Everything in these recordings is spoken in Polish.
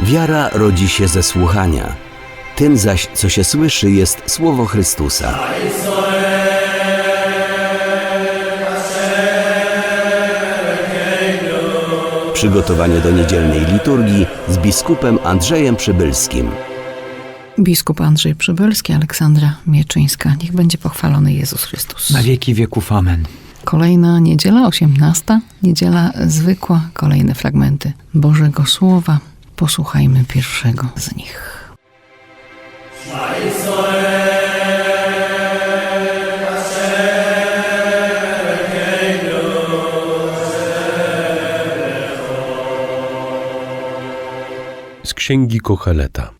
Wiara rodzi się ze słuchania. Tym zaś, co się słyszy, jest słowo Chrystusa. Przygotowanie do niedzielnej liturgii z biskupem Andrzejem Przybylskim. Biskup Andrzej Przybylski, Aleksandra Mieczyńska. Niech będzie pochwalony Jezus Chrystus. Na wieki wieków amen. Kolejna niedziela, 18. Niedziela zwykła, kolejne fragmenty Bożego Słowa. Posłuchajmy pierwszego z nich. Z księgi Kocheleta.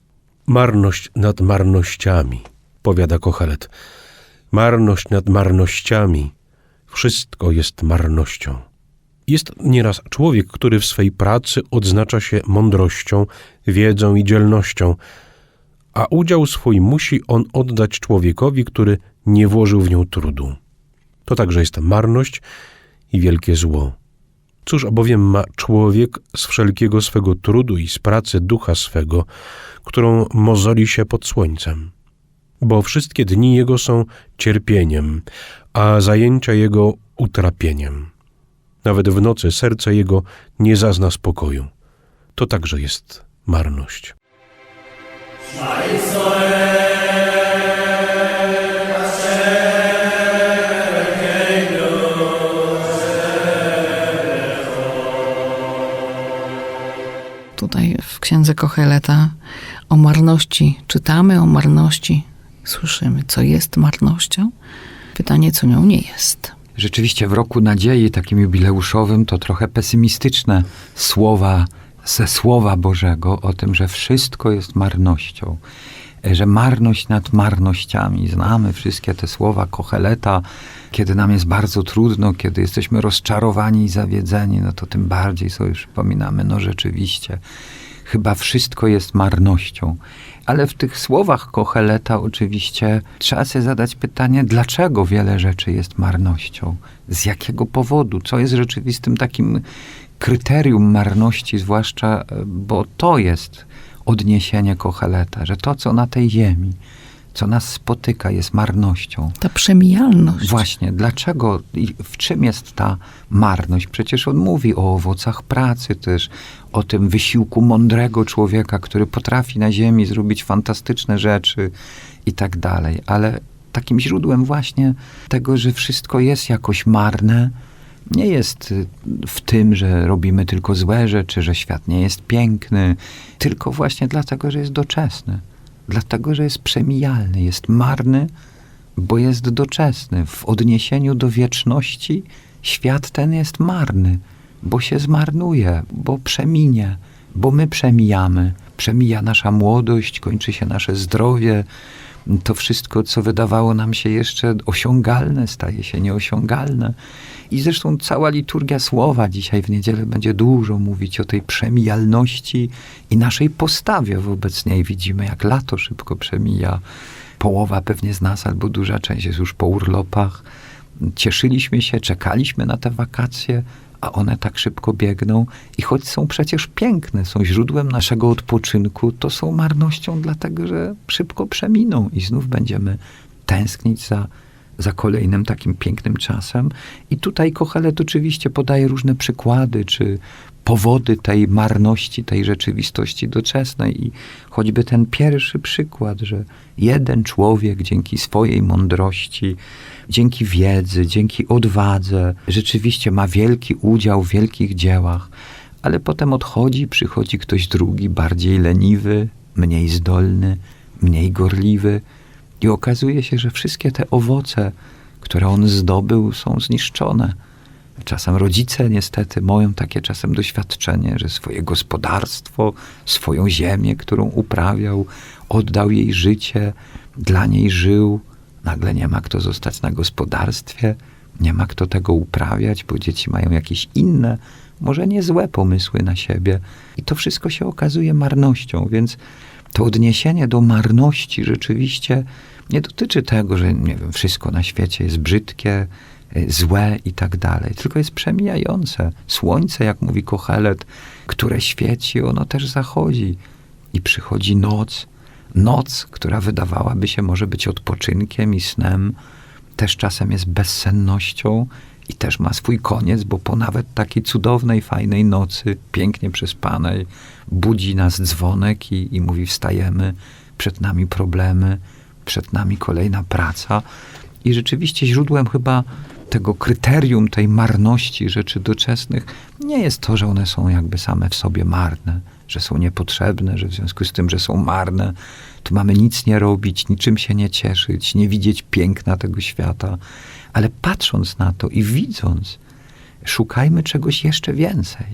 Marność nad marnościami, powiada Kochelet. Marność nad marnościami. Wszystko jest marnością. Jest nieraz człowiek, który w swej pracy odznacza się mądrością, wiedzą i dzielnością, a udział swój musi on oddać człowiekowi, który nie włożył w nią trudu. To także jest marność i wielkie zło. Cóż bowiem ma człowiek z wszelkiego swego trudu i z pracy ducha swego, którą mozoli się pod słońcem? Bo wszystkie dni jego są cierpieniem, a zajęcia jego utrapieniem. Nawet w nocy serce jego nie zazna spokoju. To także jest marność. Tutaj w księdze Kocheleta o marności czytamy, o marności słyszymy. Co jest marnością? Pytanie, co nią nie jest. Rzeczywiście w roku nadziei, takim jubileuszowym, to trochę pesymistyczne słowa ze Słowa Bożego o tym, że wszystko jest marnością. E, Że marność nad marnościami. Znamy wszystkie te słowa Kocheleta, kiedy nam jest bardzo trudno, kiedy jesteśmy rozczarowani i zawiedzeni, no to tym bardziej sobie przypominamy, no rzeczywiście, chyba wszystko jest marnością. Ale w tych słowach Kocheleta oczywiście trzeba sobie zadać pytanie, dlaczego wiele rzeczy jest marnością? Z jakiego powodu? Co jest rzeczywistym takim kryterium marności, zwłaszcza, e, bo to jest odniesienie Kocheleta, że to, co na tej ziemi, co nas spotyka, jest marnością. Ta przemijalność. Właśnie, dlaczego i w czym jest ta marność? Przecież on mówi o owocach pracy też, o tym wysiłku mądrego człowieka, który potrafi na ziemi zrobić fantastyczne rzeczy i tak dalej. Ale takim źródłem właśnie tego, że wszystko jest jakoś marne, nie jest y, w tym, że robimy tylko złe rzeczy, że świat nie jest piękny, tylko właśnie dlatego, że jest doczesny. Dlatego, że jest przemijalny, jest marny, bo jest doczesny. W odniesieniu do wieczności świat ten jest marny, bo się zmarnuje, bo przeminie, bo my przemijamy. Przemija nasza młodość, kończy się nasze zdrowie. To wszystko, co wydawało nam się jeszcze osiągalne, staje się nieosiągalne. I zresztą cała liturgia słowa dzisiaj w niedzielę będzie dużo mówić o tej przemijalności i naszej postawie wobec niej. Widzimy, jak lato szybko przemija. Połowa pewnie z nas, albo duża część jest już po urlopach. Cieszyliśmy się, czekaliśmy na te wakacje, a one tak szybko biegną. I choć są przecież piękne, są źródłem naszego odpoczynku, to są marnością, dlatego że szybko przeminą i znów będziemy tęsknić za, za kolejnym takim pięknym czasem. I tutaj Kochelet oczywiście podaje różne przykłady, czy powody tej marności, tej rzeczywistości doczesnej. I choćby ten pierwszy przykład, że jeden człowiek dzięki swojej mądrości, dzięki wiedzy, dzięki odwadze, rzeczywiście ma wielki udział w wielkich dziełach, ale potem odchodzi, przychodzi ktoś drugi, bardziej leniwy, mniej zdolny, mniej gorliwy. I okazuje się, że wszystkie te owoce, które on zdobył, są zniszczone. Czasem rodzice niestety mają takie czasem doświadczenie, że swoje gospodarstwo, swoją ziemię, którą uprawiał, oddał jej życie, dla niej żył. Nagle nie ma kto zostać na gospodarstwie, nie ma kto tego uprawiać, bo dzieci mają jakieś inne, może nie złe pomysły na siebie. I to wszystko się okazuje marnością, więc to odniesienie do marności rzeczywiście nie dotyczy tego, że nie wiem, wszystko na świecie jest brzydkie, złe i tak dalej, tylko jest przemijające. Słońce, jak mówi Kochelet, które świeci, ono też zachodzi i przychodzi noc. Noc, która wydawałaby się może być odpoczynkiem i snem, też czasem jest bezsennością i też ma swój koniec, bo po nawet takiej cudownej, fajnej nocy, pięknie przespanej, budzi nas dzwonek i, i mówi wstajemy, przed nami problemy, przed nami kolejna praca. I rzeczywiście źródłem chyba tego kryterium tej marności rzeczy doczesnych nie jest to, że one są jakby same w sobie marne, że są niepotrzebne, że w związku z tym, że są marne, to mamy nic nie robić, niczym się nie cieszyć, nie widzieć piękna tego świata. Ale patrząc na to i widząc, szukajmy czegoś jeszcze więcej.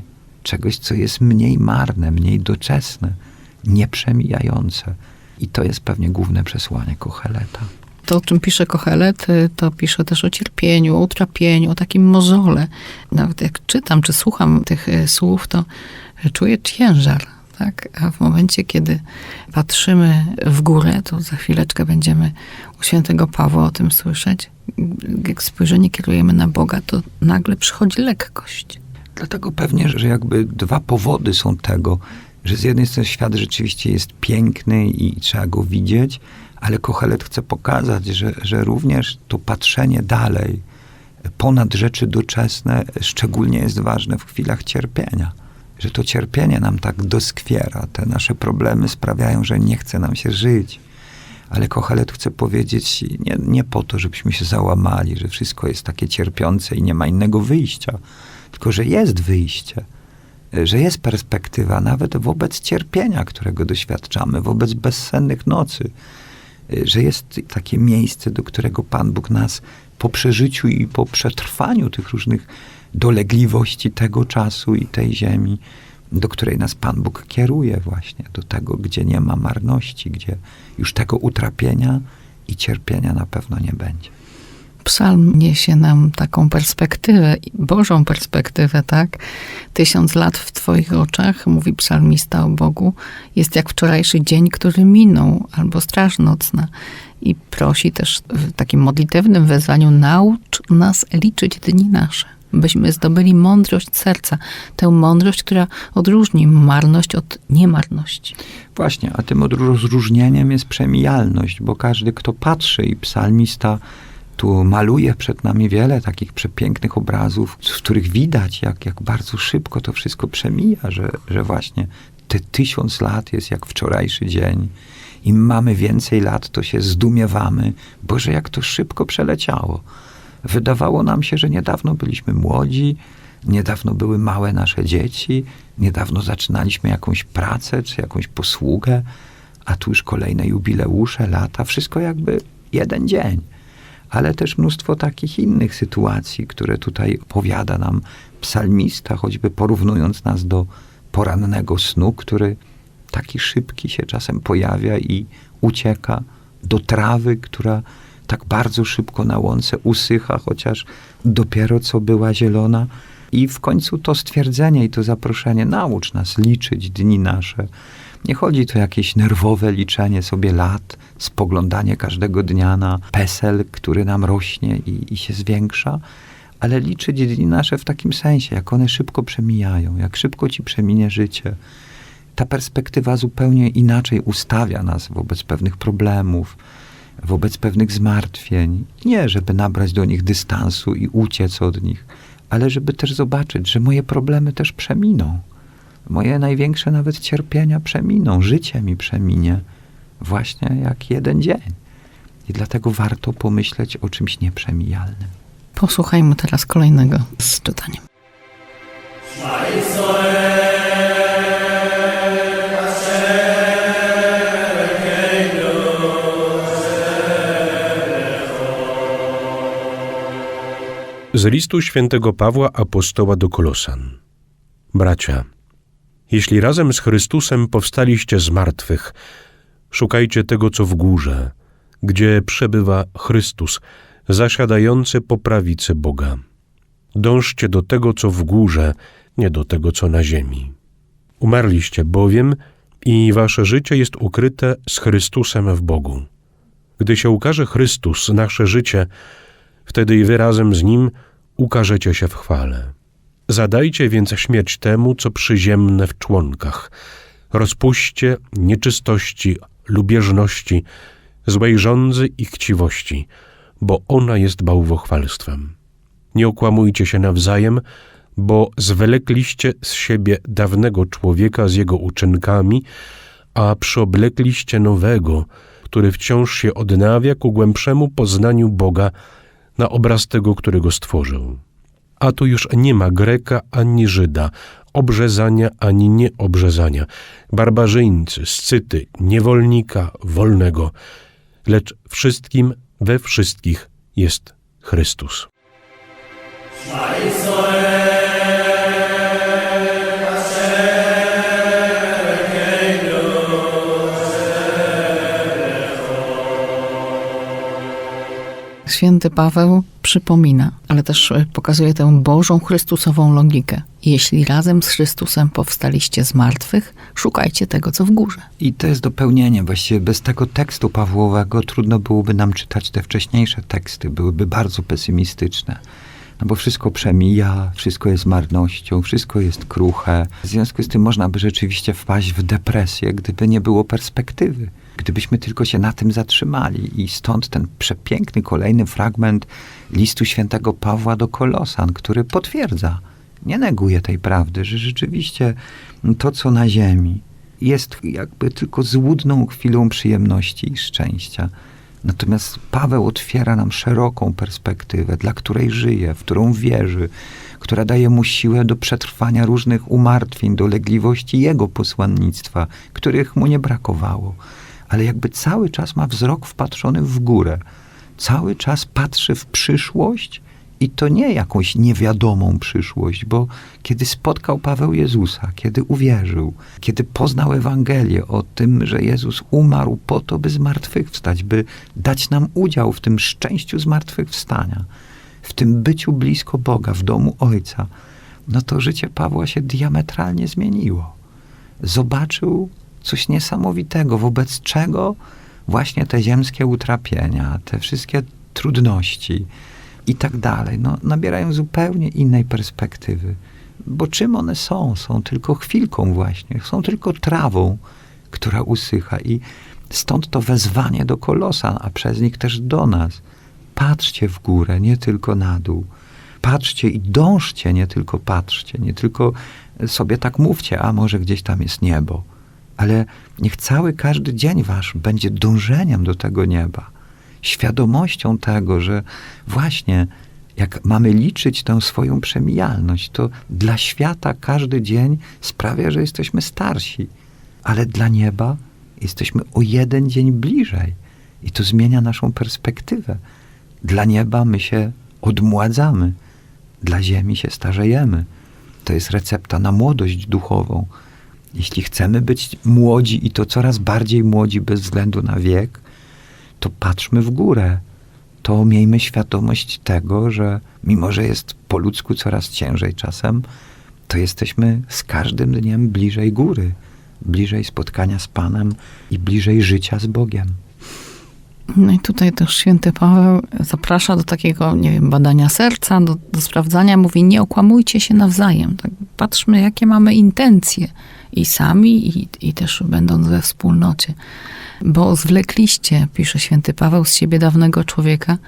Czegoś, co jest mniej marne, mniej doczesne, nieprzemijające. I to jest pewnie główne przesłanie Kocheleta. To, o czym pisze Kochelet, y, to pisze też o cierpieniu, o utrapieniu, o takim mozole. Nawet jak czytam czy słucham tych y, słów, to czuję ciężar. Tak? A w momencie, kiedy patrzymy w górę, to za chwileczkę będziemy u świętego Pawła o tym słyszeć. Jak spojrzenie kierujemy na Boga, to nagle przychodzi lekkość. Dlatego pewnie, że jakby dwa powody są tego, że z jednej strony świat rzeczywiście jest piękny i trzeba go widzieć, ale Kochelet chce pokazać, że, że również to patrzenie dalej, ponad rzeczy doczesne, szczególnie jest ważne w chwilach cierpienia. Że to cierpienie nam tak doskwiera, te nasze problemy sprawiają, że nie chce nam się żyć. Ale Kochelet chce powiedzieć nie, nie po to, żebyśmy się załamali, że wszystko jest takie cierpiące i nie ma innego wyjścia, tylko że jest wyjście, że jest perspektywa nawet wobec cierpienia, którego doświadczamy, wobec bezsennych nocy, że jest takie miejsce, do którego Pan Bóg nas po przeżyciu i po przetrwaniu tych różnych dolegliwości tego czasu i tej ziemi, do której nas Pan Bóg kieruje właśnie, do tego, gdzie nie ma marności, gdzie już tego utrapienia i cierpienia na pewno nie będzie. Psalm niesie nam taką perspektywę, Bożą perspektywę, tak? Tysiąc lat w Twoich oczach, mówi psalmista o Bogu, jest jak wczorajszy dzień, który minął, albo straż nocna. I prosi też w takim modlitewnym wezwaniu, naucz nas liczyć dni nasze, byśmy zdobyli mądrość serca, tę mądrość, która odróżni marność od niemarności. Właśnie, a tym rozróżnieniem jest przemijalność, bo każdy, kto patrzy i psalmista tu maluje przed nami wiele takich przepięknych obrazów, w których widać, jak, jak bardzo szybko to wszystko przemija, że, że właśnie te tysiąc lat jest jak wczorajszy dzień. Im mamy więcej lat, to się zdumiewamy. Boże, jak to szybko przeleciało. Wydawało nam się, że niedawno byliśmy młodzi, niedawno były małe nasze dzieci, niedawno zaczynaliśmy jakąś pracę czy jakąś posługę, a tu już kolejne jubileusze, lata, wszystko jakby jeden dzień ale też mnóstwo takich innych sytuacji, które tutaj opowiada nam psalmista, choćby porównując nas do porannego snu, który taki szybki się czasem pojawia i ucieka do trawy, która tak bardzo szybko na łące usycha, chociaż dopiero co była zielona. I w końcu to stwierdzenie i to zaproszenie, naucz nas liczyć dni nasze, nie chodzi tu o jakieś nerwowe liczenie sobie lat, spoglądanie każdego dnia na pesel, który nam rośnie i, i się zwiększa, ale liczyć dni nasze w takim sensie, jak one szybko przemijają, jak szybko ci przeminie życie. Ta perspektywa zupełnie inaczej ustawia nas wobec pewnych problemów, wobec pewnych zmartwień. Nie, żeby nabrać do nich dystansu i uciec od nich, ale żeby też zobaczyć, że moje problemy też przeminą Moje największe nawet cierpienia przeminą, życie mi przeminie, właśnie jak jeden dzień. I dlatego warto pomyśleć o czymś nieprzemijalnym. Posłuchajmy teraz kolejnego z czytaniem. Z listu świętego Pawła apostoła do Kolosan. Bracia, jeśli razem z Chrystusem powstaliście z martwych, szukajcie tego, co w górze, gdzie przebywa Chrystus, zasiadający po prawicy Boga. Dążcie do tego, co w górze, nie do tego, co na ziemi. Umarliście bowiem i wasze życie jest ukryte z Chrystusem w Bogu. Gdy się ukaże Chrystus, nasze życie, Wtedy i wy razem z nim ukażecie się w chwale. Zadajcie więc śmierć temu, co przyziemne w członkach. Rozpuśćcie nieczystości, lubieżności, złej żądzy i chciwości, bo ona jest bałwochwalstwem. Nie okłamujcie się nawzajem, bo zwlekliście z siebie dawnego człowieka z jego uczynkami, a przyoblekliście nowego, który wciąż się odnawia ku głębszemu poznaniu Boga na obraz tego, którego stworzył. A tu już nie ma Greka ani Żyda, obrzezania ani nieobrzezania, barbarzyńcy, scyty, niewolnika, wolnego, lecz wszystkim we wszystkich jest Chrystus. Święty Paweł przypomina, ale też e, pokazuje tę Bożą Chrystusową logikę. Jeśli razem z Chrystusem powstaliście z martwych, szukajcie tego, co w górze. I to jest dopełnienie. Właściwie bez tego tekstu Pawłowego trudno byłoby nam czytać te wcześniejsze teksty. Byłyby bardzo pesymistyczne. No bo wszystko przemija, wszystko jest marnością, wszystko jest kruche. W związku z tym można by rzeczywiście wpaść w depresję, gdyby nie było perspektywy. Gdybyśmy tylko się na tym zatrzymali. I stąd ten przepiękny kolejny fragment listu świętego Pawła do Kolosan, który potwierdza, nie neguje tej prawdy, że rzeczywiście to, co na ziemi, jest jakby tylko złudną chwilą przyjemności i szczęścia. Natomiast Paweł otwiera nam szeroką perspektywę, dla której żyje, w którą wierzy, która daje mu siłę do przetrwania różnych umartwień, dolegliwości jego posłannictwa, których mu nie brakowało. Ale jakby cały czas ma wzrok wpatrzony w górę, cały czas patrzy w przyszłość i to nie jakąś niewiadomą przyszłość, bo kiedy spotkał Paweł Jezusa, kiedy uwierzył, kiedy poznał Ewangelię o tym, że Jezus umarł po to, by zmartwychwstać, by dać nam udział w tym szczęściu zmartwychwstania, w tym byciu blisko Boga, w domu Ojca, no to życie Pawła się diametralnie zmieniło. Zobaczył coś niesamowitego, wobec czego właśnie te ziemskie utrapienia, te wszystkie trudności, i tak dalej, no, nabierają zupełnie innej perspektywy. Bo czym one są? Są tylko chwilką właśnie, są tylko trawą, która usycha i stąd to wezwanie do kolosa, a przez nich też do nas. Patrzcie w górę, nie tylko na dół. Patrzcie i dążcie, nie tylko patrzcie, nie tylko sobie tak mówcie, a może gdzieś tam jest niebo. Ale niech cały każdy dzień wasz będzie dążeniem do tego nieba świadomością tego, że właśnie jak mamy liczyć tę swoją przemijalność, to dla świata każdy dzień sprawia, że jesteśmy starsi, ale dla nieba jesteśmy o jeden dzień bliżej i to zmienia naszą perspektywę. Dla nieba my się odmładzamy, dla ziemi się starzejemy. To jest recepta na młodość duchową. Jeśli chcemy być młodzi i to coraz bardziej młodzi bez względu na wiek, to patrzmy w górę. To miejmy świadomość tego, że mimo, że jest po ludzku coraz ciężej czasem, to jesteśmy z każdym dniem bliżej góry, bliżej spotkania z Panem i bliżej życia z Bogiem. No i tutaj też święty Paweł zaprasza do takiego, nie wiem, badania serca, do, do sprawdzania. Mówi, nie okłamujcie się nawzajem. Tak, patrzmy, jakie mamy intencje i sami, i, i też będąc we wspólnocie. Bo zwlekliście, pisze święty Paweł, z siebie dawnego człowieka,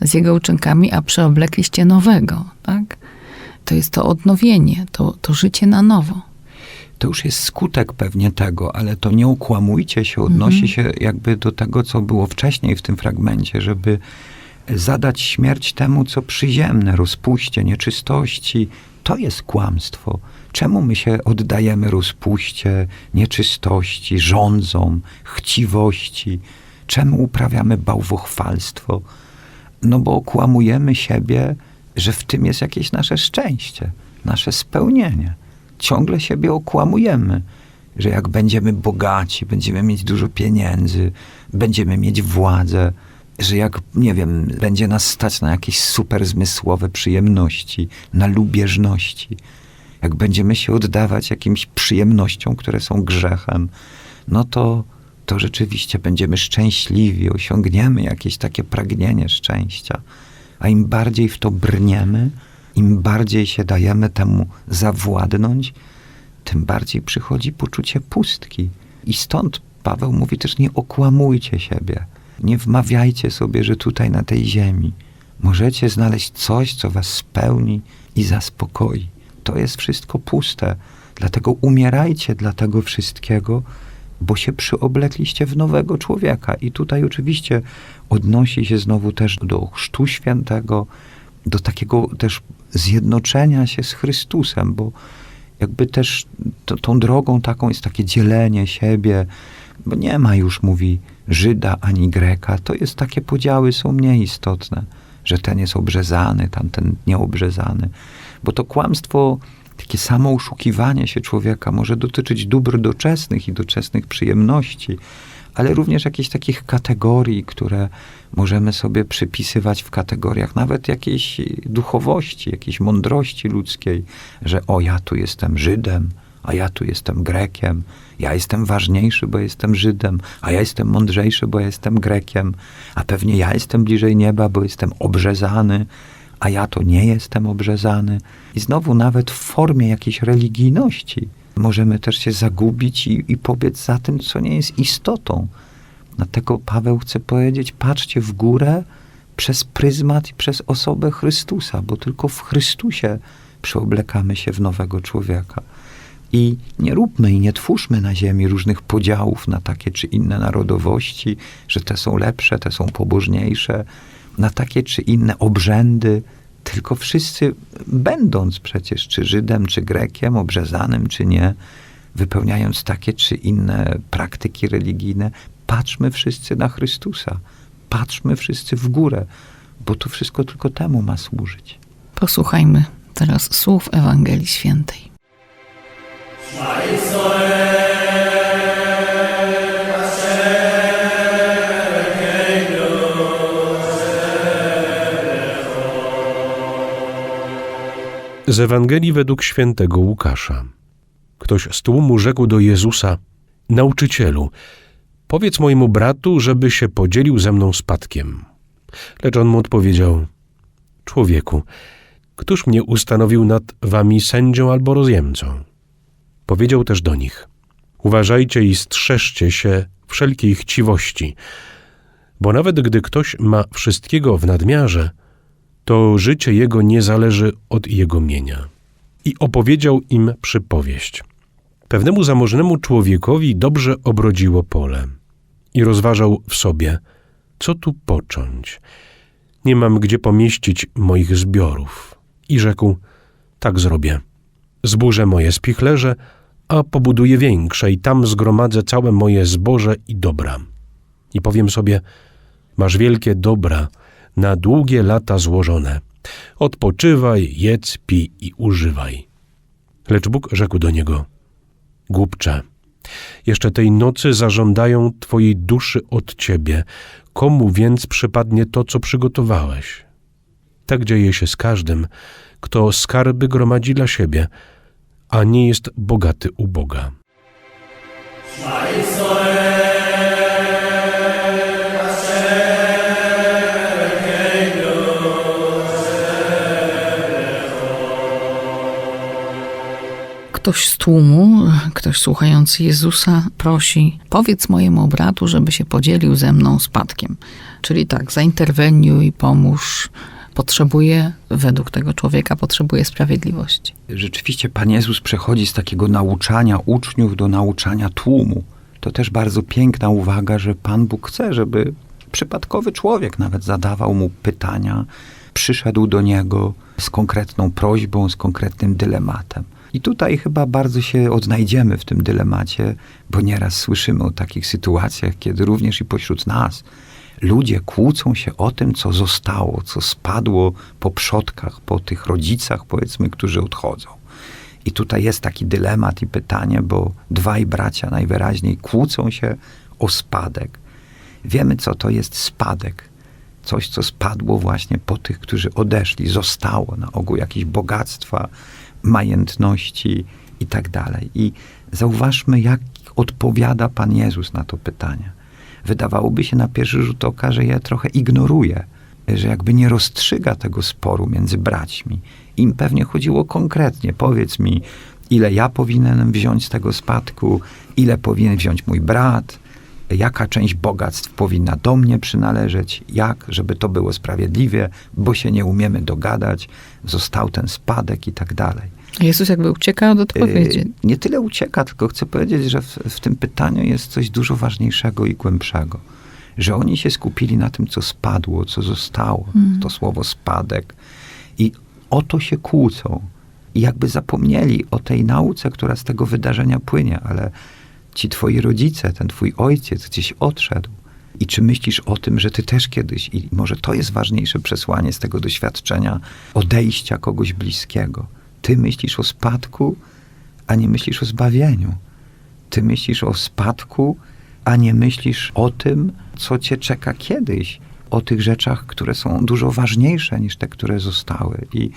z jego uczynkami, a przeoblekliście nowego, tak? To jest to odnowienie, to, to życie na nowo. To już jest skutek pewnie tego, ale to nie ukłamujcie się, odnosi się jakby do tego, co było wcześniej w tym fragmencie, żeby zadać śmierć temu, co przyziemne, rozpuście, nieczystości. To jest kłamstwo. Czemu my się oddajemy rozpuście, nieczystości, rządzom, chciwości? Czemu uprawiamy bałwochwalstwo? No bo okłamujemy siebie, że w tym jest jakieś nasze szczęście, nasze spełnienie. Ciągle siebie okłamujemy, że jak będziemy bogaci, będziemy mieć dużo pieniędzy, będziemy mieć władzę, że jak, nie wiem, będzie nas stać na jakieś super zmysłowe przyjemności, na lubieżności, jak będziemy się oddawać jakimś przyjemnościom, które są grzechem, no to, to rzeczywiście będziemy szczęśliwi, osiągniemy jakieś takie pragnienie szczęścia. A im bardziej w to brniemy, im bardziej się dajemy temu zawładnąć, tym bardziej przychodzi poczucie pustki. I stąd Paweł mówi też: nie okłamujcie siebie, nie wmawiajcie sobie, że tutaj na tej ziemi możecie znaleźć coś, co was spełni i zaspokoi. To jest wszystko puste. Dlatego umierajcie dla tego wszystkiego, bo się przyoblekliście w nowego człowieka. I tutaj oczywiście odnosi się znowu też do Chrztu Świętego, do takiego też zjednoczenia się z Chrystusem, bo jakby też to, tą drogą taką jest takie dzielenie siebie, bo nie ma już, mówi, Żyda ani Greka. To jest takie podziały są mniej istotne, że ten jest obrzezany, tamten nieobrzezany. Bo to kłamstwo, takie samo oszukiwanie się człowieka może dotyczyć dóbr doczesnych i doczesnych przyjemności, ale również jakichś takich kategorii, które możemy sobie przypisywać w kategoriach nawet jakiejś duchowości, jakiejś mądrości ludzkiej, że o, ja tu jestem Żydem, a ja tu jestem Grekiem, ja jestem ważniejszy, bo jestem Żydem, a ja jestem mądrzejszy, bo jestem Grekiem, a pewnie ja jestem bliżej nieba, bo jestem obrzezany, a ja to nie jestem obrzezany. I znowu nawet w formie jakiejś religijności możemy też się zagubić i, i pobiec za tym, co nie jest istotą. Dlatego Paweł chce powiedzieć, patrzcie w górę przez pryzmat i przez osobę Chrystusa, bo tylko w Chrystusie przeoblekamy się w nowego człowieka. I nie róbmy i nie twórzmy na ziemi różnych podziałów na takie czy inne narodowości, że te są lepsze, te są pobożniejsze, na takie czy inne obrzędy, tylko wszyscy, będąc przecież czy Żydem, czy Grekiem, obrzezanym, czy nie, wypełniając takie czy inne praktyki religijne, patrzmy wszyscy na Chrystusa. Patrzmy wszyscy w górę, bo to wszystko tylko temu ma służyć. Posłuchajmy teraz słów Ewangelii Świętej. Z Ewangelii według świętego Łukasza. Ktoś z tłumu rzekł do Jezusa: Nauczycielu, powiedz mojemu bratu, żeby się podzielił ze mną spadkiem. Lecz on mu odpowiedział: Człowieku, któż mnie ustanowił nad wami sędzią albo rozjemcą? Powiedział też do nich: Uważajcie i strzeżcie się wszelkiej chciwości, bo nawet gdy ktoś ma wszystkiego w nadmiarze, to życie jego nie zależy od jego mienia. I opowiedział im przypowieść. Pewnemu zamożnemu człowiekowi dobrze obrodziło pole i rozważał w sobie, co tu począć. Nie mam gdzie pomieścić moich zbiorów. I rzekł, tak zrobię. Zburzę moje spichlerze, a pobuduję większe i tam zgromadzę całe moje zboże i dobra. I powiem sobie, masz wielkie dobra, na długie lata złożone. Odpoczywaj, jedz, pij i używaj. Lecz Bóg rzekł do niego: Głupcze, jeszcze tej nocy zażądają twojej duszy od ciebie. Komu więc przypadnie to, co przygotowałeś? Tak dzieje się z każdym, kto skarby gromadzi dla siebie, a nie jest bogaty u Boga. Ktoś z tłumu, ktoś słuchający Jezusa prosi, powiedz mojemu bratu, żeby się podzielił ze mną spadkiem. Czyli tak, zainterweniuj, pomóż. Potrzebuje, według tego człowieka, potrzebuje sprawiedliwości. Rzeczywiście Pan Jezus przechodzi z takiego nauczania uczniów do nauczania tłumu. To też bardzo piękna uwaga, że Pan Bóg chce, żeby przypadkowy człowiek nawet zadawał mu pytania, przyszedł do niego z konkretną prośbą, z konkretnym dylematem. I tutaj chyba bardzo się odnajdziemy w tym dylemacie, bo nieraz słyszymy o takich sytuacjach, kiedy również i pośród nas ludzie kłócą się o tym, co zostało, co spadło po przodkach, po tych rodzicach, powiedzmy, którzy odchodzą. I tutaj jest taki dylemat i pytanie, bo dwaj bracia najwyraźniej kłócą się o spadek. Wiemy, co to jest spadek. Coś, co spadło właśnie po tych, którzy odeszli, zostało na ogół jakieś bogactwa, majętności i tak dalej. I zauważmy, jak odpowiada Pan Jezus na to pytanie. Wydawałoby się na pierwszy rzut oka, że je trochę ignoruje. że jakby nie rozstrzyga tego sporu między braćmi. Im pewnie chodziło konkretnie. Powiedz mi, ile ja powinienem wziąć z tego spadku, ile powinien wziąć mój brat, jaka część bogactw powinna do mnie przynależeć, jak, żeby to było sprawiedliwie, bo się nie umiemy dogadać, został ten spadek i tak dalej. Jezus jakby ucieka od odpowiedzi. Yy, Nie tyle ucieka, tylko chcę powiedzieć, że w, w tym pytaniu jest coś dużo ważniejszego i głębszego. Że oni się skupili na tym, co spadło, co zostało, to słowo spadek. I o to się kłócą. I jakby zapomnieli o tej nauce, która z tego wydarzenia płynie, ale ci twoi rodzice, ten twój ojciec gdzieś odszedł. I czy myślisz o tym, że ty też kiedyś, i może to jest ważniejsze przesłanie z tego doświadczenia odejścia kogoś bliskiego. Ty myślisz o spadku, a nie myślisz o zbawieniu. Ty myślisz o spadku, a nie myślisz o tym, co cię czeka kiedyś. O tych rzeczach, które są dużo ważniejsze niż te, które zostały. I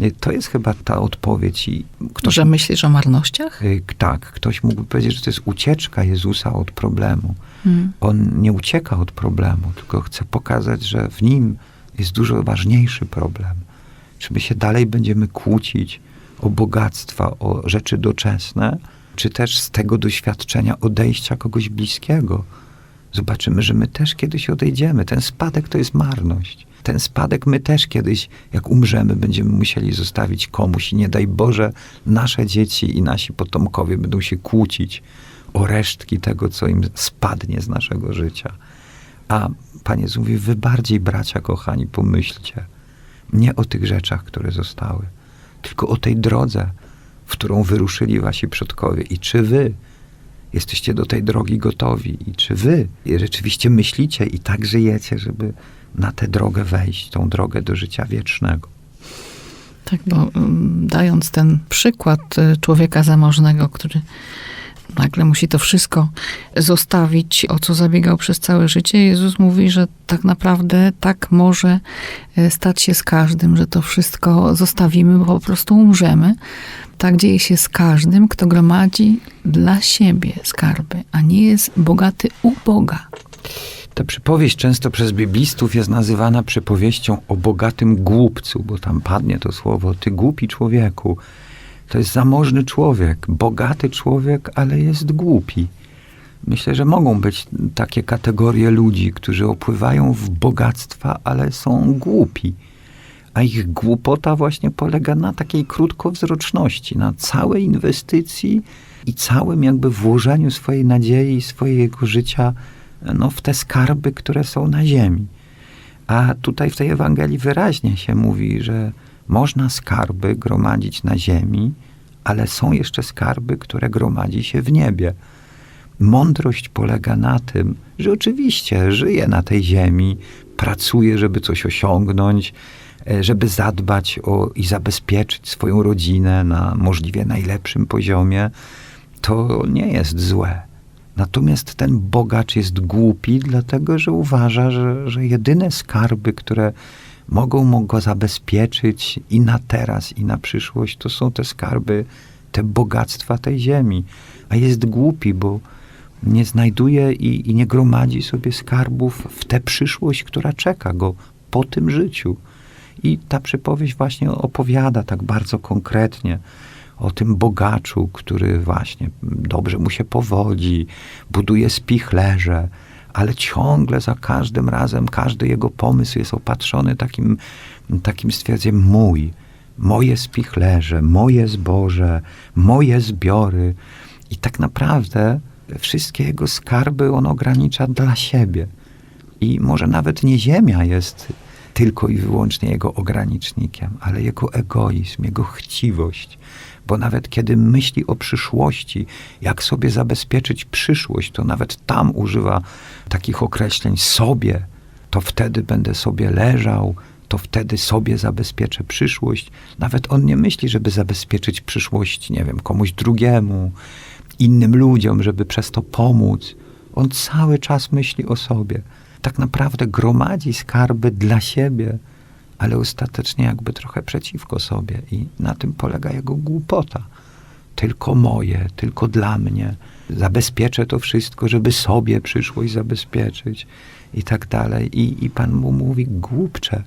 y, to jest chyba ta odpowiedź. I ktoś Że myślisz o marnościach? Y, Tak, ktoś mógłby powiedzieć, że to jest ucieczka Jezusa od problemu. Mm. On nie ucieka od problemu, tylko chce pokazać, że w nim jest dużo ważniejszy problem. Czy my się dalej będziemy kłócić o bogactwa, o rzeczy doczesne, czy też z tego doświadczenia odejścia kogoś bliskiego. Zobaczymy, że my też kiedyś odejdziemy. Ten spadek to jest marność. Ten spadek my też kiedyś, jak umrzemy, będziemy musieli zostawić komuś i nie daj Boże, nasze dzieci i nasi potomkowie będą się kłócić o resztki tego, co im spadnie z naszego życia. A Pan Jezus mówi, wy bardziej, bracia kochani, pomyślcie nie o tych rzeczach, które zostały, tylko o tej drodze, w którą wyruszyli wasi przodkowie. I czy wy jesteście do tej drogi gotowi? I czy wy rzeczywiście myślicie i tak żyjecie, żeby na tę drogę wejść, tą drogę do życia wiecznego? Tak, bo mm, dając ten przykład y, człowieka zamożnego, który nagle musi to wszystko zostawić, o co zabiegał przez całe życie, Jezus mówi, że tak naprawdę tak może y, stać się z każdym, że to wszystko zostawimy, bo po prostu umrzemy. Tak dzieje się z każdym, kto gromadzi dla siebie skarby, a nie jest bogaty u Boga. Ta przypowieść często przez biblistów jest nazywana przypowieścią o bogatym głupcu, bo tam padnie to słowo, ty głupi człowieku. To jest zamożny człowiek, bogaty człowiek, ale jest głupi. Myślę, że mogą być takie kategorie ludzi, którzy opływają w bogactwa, ale są głupi. A ich głupota właśnie polega na takiej krótkowzroczności, na całej inwestycji i całym jakby włożeniu swojej nadziei swojego życia no, w te skarby, które są na ziemi. A tutaj w tej Ewangelii wyraźnie się mówi, że można skarby gromadzić na ziemi, ale są jeszcze skarby, które gromadzi się w niebie. Mądrość polega na tym, że oczywiście żyje na tej ziemi, pracuje, żeby coś osiągnąć, e, żeby zadbać o i zabezpieczyć swoją rodzinę na możliwie najlepszym poziomie. To nie jest złe. Natomiast ten bogacz jest głupi, dlatego że uważa, że, że jedyne skarby, które mogą mu go zabezpieczyć i na teraz, i na przyszłość, to są te skarby, te bogactwa tej ziemi. A jest głupi, bo nie znajduje i, i nie gromadzi sobie skarbów w tę przyszłość, która czeka go po tym życiu. I ta przypowieść właśnie opowiada tak bardzo konkretnie o tym bogaczu, który właśnie dobrze mu się powodzi, buduje spichlerze, ale ciągle za każdym razem każdy jego pomysł jest opatrzony takim, takim stwierdzeniem mój, moje spichlerze, moje zboże, moje zbiory. I tak naprawdę wszystkie jego skarby on ogranicza dla siebie. I może nawet nie ziemia jest tylko i wyłącznie jego ogranicznikiem, ale jego egoizm, jego chciwość. Bo nawet kiedy myśli o przyszłości, jak sobie zabezpieczyć przyszłość, to nawet tam używa takich określeń sobie, to wtedy będę sobie leżał, to wtedy sobie zabezpieczę przyszłość. Nawet on nie myśli, żeby zabezpieczyć przyszłość, nie wiem, komuś drugiemu, innym ludziom, żeby przez to pomóc. On cały czas myśli o sobie. Tak naprawdę gromadzi skarby dla siebie, ale ostatecznie jakby trochę przeciwko sobie. I na tym polega jego głupota. Tylko moje, tylko dla mnie. zabezpieczę to wszystko, żeby sobie przyszłość zabezpieczyć i tak dalej. I, i Pan mu mówi, głupcze,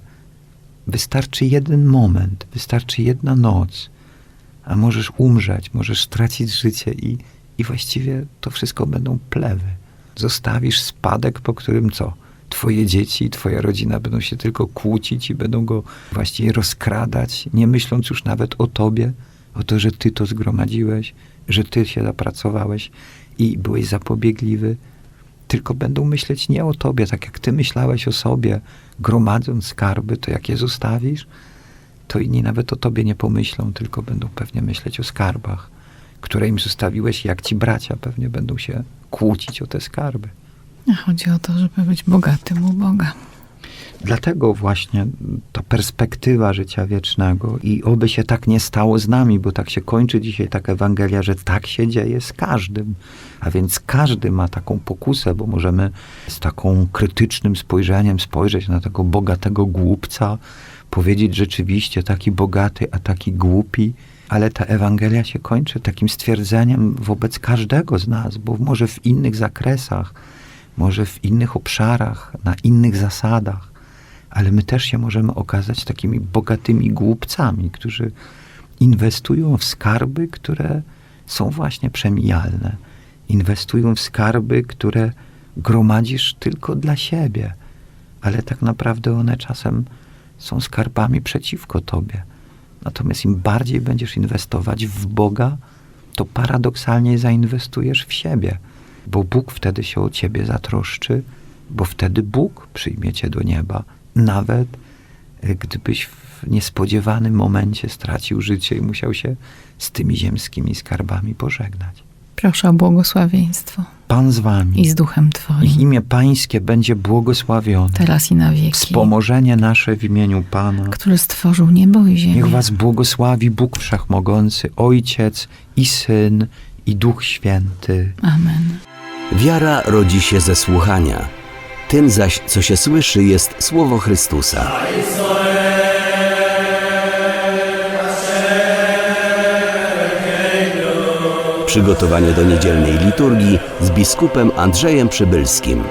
wystarczy jeden moment, wystarczy jedna noc, a możesz umrzeć, możesz stracić życie i, i właściwie to wszystko będą plewy. Zostawisz spadek, po którym co? Twoje dzieci i twoja rodzina będą się tylko kłócić i będą go właściwie rozkradać, nie myśląc już nawet o tobie, o to, że ty to zgromadziłeś, że ty się zapracowałeś i byłeś zapobiegliwy, tylko będą myśleć nie o tobie, tak jak ty myślałeś o sobie, gromadząc skarby, to jak je zostawisz, to inni nawet o tobie nie pomyślą, tylko będą pewnie myśleć o skarbach, które im zostawiłeś, jak ci bracia pewnie będą się kłócić o te skarby. Chodzi o to, żeby być bogatym u Boga. Dlatego właśnie ta perspektywa życia wiecznego i oby się tak nie stało z nami, bo tak się kończy dzisiaj taka Ewangelia, że tak się dzieje z każdym. A więc każdy ma taką pokusę, bo możemy z taką krytycznym spojrzeniem spojrzeć na tego bogatego głupca, powiedzieć rzeczywiście taki bogaty, a taki głupi, ale ta Ewangelia się kończy takim stwierdzeniem wobec każdego z nas, bo może w innych zakresach, może w innych obszarach, na innych zasadach, ale my też się możemy okazać takimi bogatymi głupcami, którzy inwestują w skarby, które są właśnie przemijalne. Inwestują w skarby, które gromadzisz tylko dla siebie, ale tak naprawdę one czasem są skarbami przeciwko tobie. Natomiast im bardziej będziesz inwestować w Boga, to paradoksalnie zainwestujesz w siebie, bo Bóg wtedy się o ciebie zatroszczy, bo wtedy Bóg przyjmie cię do nieba, nawet gdybyś w niespodziewanym momencie stracił życie i musiał się z tymi ziemskimi skarbami pożegnać. Proszę o błogosławieństwo Pan z wami. i z duchem Niech Twoim, imię Pańskie będzie błogosławione. teraz i na wieki, Wspomożenie nasze w imieniu Pana. który stworzył niebo i ziemię. Niech was błogosławi Bóg Wszechmogący, Ojciec i Syn i Duch Święty. Amen. Wiara rodzi się ze słuchania. Tym zaś, co się słyszy, jest słowo Chrystusa. Przygotowanie do niedzielnej liturgii z biskupem Andrzejem Przybylskim.